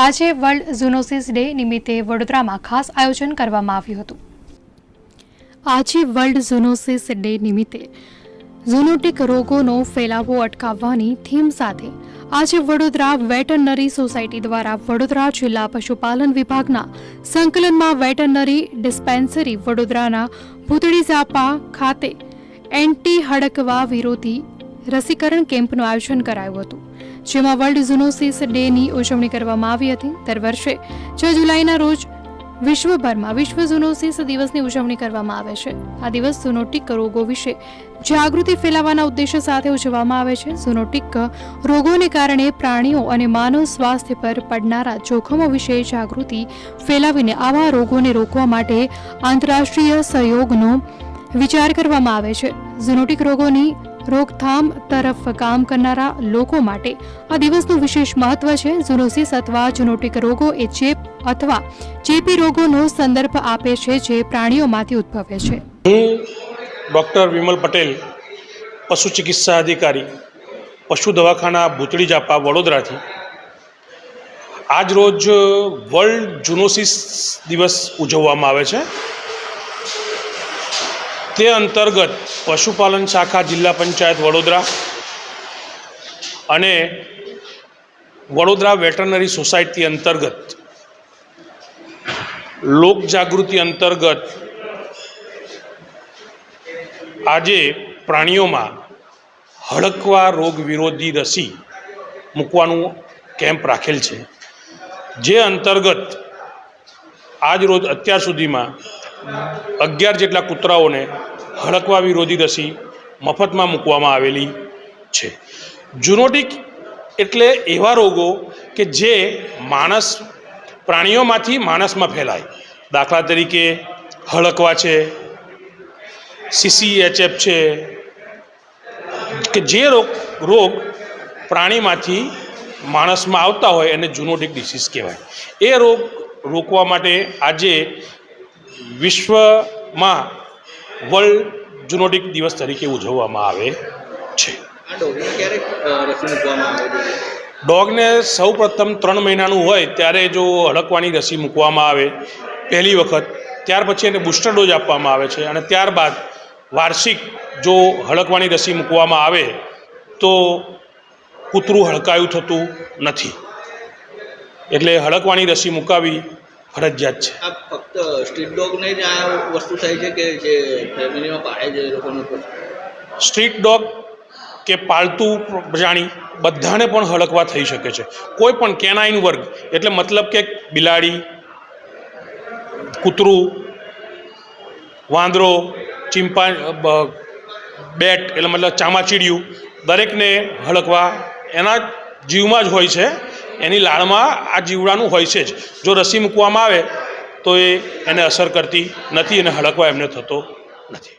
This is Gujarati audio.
આજે વર્લ્ડ ઝુનોસિસ ડે નિમિત્તે વડોદરામાં ખાસ આયોજન કરવામાં આવ્યું હતું. આજે વર્લ્ડ ઝુનોસિસ ડે નિમિત્તે ઝુનોટિક રોગોનો ફેલાવો અટકાવવાની થીમ સાથે આજે વડોદરા વેટરનરી સોસાયટી દ્વારા વડોદરા જિલ્લા પશુપાલન વિભાગના સંકલનમાં વેટરનરી ડિસ્પેન્સરી વડોદરાના ભૂતળી ઝાપા ખાતે એન્ટી હડકવા વિરોધી રસીકરણ કેમ્પનું આયોજન કરાયું હતું. જેમાં વર્લ્ડ ઝુનોસિસ ડેની ઉજવણી કરવામાં આવી હતી. દર વર્ષે છ જુલાઈના રોજ વિશ્વભરમાં વિશ્વ ઝુનોસિસ દિવસની ઉજવણી કરવામાં આવે છે. આ દિવસ ઝુનોટિક રોગો વિશે જાગૃતિ ફેલાવવાના ઉદ્દેશ્ય સાથે ઉજવવામાં આવે છે. ઝૂનોટિક રોગોને કારણે પ્રાણીઓ અને માનવ સ્વાસ્થ્ય પર પડનારા જોખમો વિશે જાગૃતિ ફેલાવીને આવા રોગોને રોકવા માટે આંતરરાષ્ટ્રીય સહયોગનો વિચાર કરવામાં આવે છે. ઝૂનોટિક રોગોની રોકથામ તરફ કામ કરનારા લોકો માટે આ દિવસનું વિશેષ મહત્વ છે. ઝુનોસિસ અથવા ઝુનોટિક રોગો એ ચેપ અથવા ચેપી રોગોનો સંદર્ભ આપે છે જે પ્રાણીઓમાંથી ઉદ્ભવે છે. હું ડૉક્ટર વિમલ પટેલ, પશુ ચિકિત્સા અધિકારી, પશુ દવાખાના ભૂતળી જાપા વડોદરાથી. આજ રોજ વર્લ્ડ જુનોસિસ દિવસ ઉજવવામાં આવે છે. તે અંતર્ગત પશુપાલન શાખા જિલ્લા પંચાયત વડોદરા અને વડોદરા વેટરનરી સોસાયટી અંતર્ગત લોક જાગૃતિ અંતર્ગત આજે પ્રાણીઓમાં હડકવા રોગ વિરોધી રસી મૂકવાનું કેમ્પ રાખેલ છે. જે અંતર્ગત આજ રોજ અત્યાર સુધીમાં અગિયાર જેટલા કૂતરાઓને હડકવા વિરોધી રસી મફતમાં મૂકવામાં આવેલી છે. જુનોટિક એટલે એવા રોગો કે જે માણસ, પ્રાણીઓમાંથી માણસમાં ફેલાય. દાખલા તરીકે હળકવા છે સીસીએચએફ છે, કે જે રોગ રોગ પ્રાણીમાંથી માણસમાં આવતા હોય એને જુનોટિક ડિસીઝ કહેવાય. એ રોગ રોકવા માટે આજે વિશ્વમાં વર્લ્ડ જુનોટિક દિવસ તરીકે ઉજવવામાં આવે છે. ડોગને સૌ પ્રથમ ત્રણ મહિનાનું હોય ત્યારે જો હડકવાની રસી મૂકવામાં આવે પહેલી વખત ત્યાર પછી એને બુસ્ટર ડોઝ આપવામાં આવે છે અને ત્યારબાદ વાર્ષિક જો હડકવાની રસી મૂકવામાં આવે તો કૂતરું હડકાયું થતું નથી. એટલે હડકવાની રસી મુકાવી ફરજિયાત છે. આ ફક્ત સ્ટ્રીટ ડોગને જ આ વસ્તુ થાય છે કે જે ફેમિલીમાં પાળે છે એ લોકોને સ્ટ્રીટ ડોગ કે પાળતું પ્રાણી બધાને પણ હડકવા થઈ શકે છે. કોઈ પણ કેનાઇન વર્ગ એટલે મતલબ કે બિલાડી કૂતરું વાંદરો ચિંપા બેટ એટલે મતલબ ચામાચીડિયું દરેકને હડકવા એના જીવમાં જ હોય છે. એની લાળમાં આ જીવડાનું હોય છે જ. જો રસી મૂકવામાં આવે, તો એ એને અસર કરતી નથી અને હડકવા એમને થતો નથી.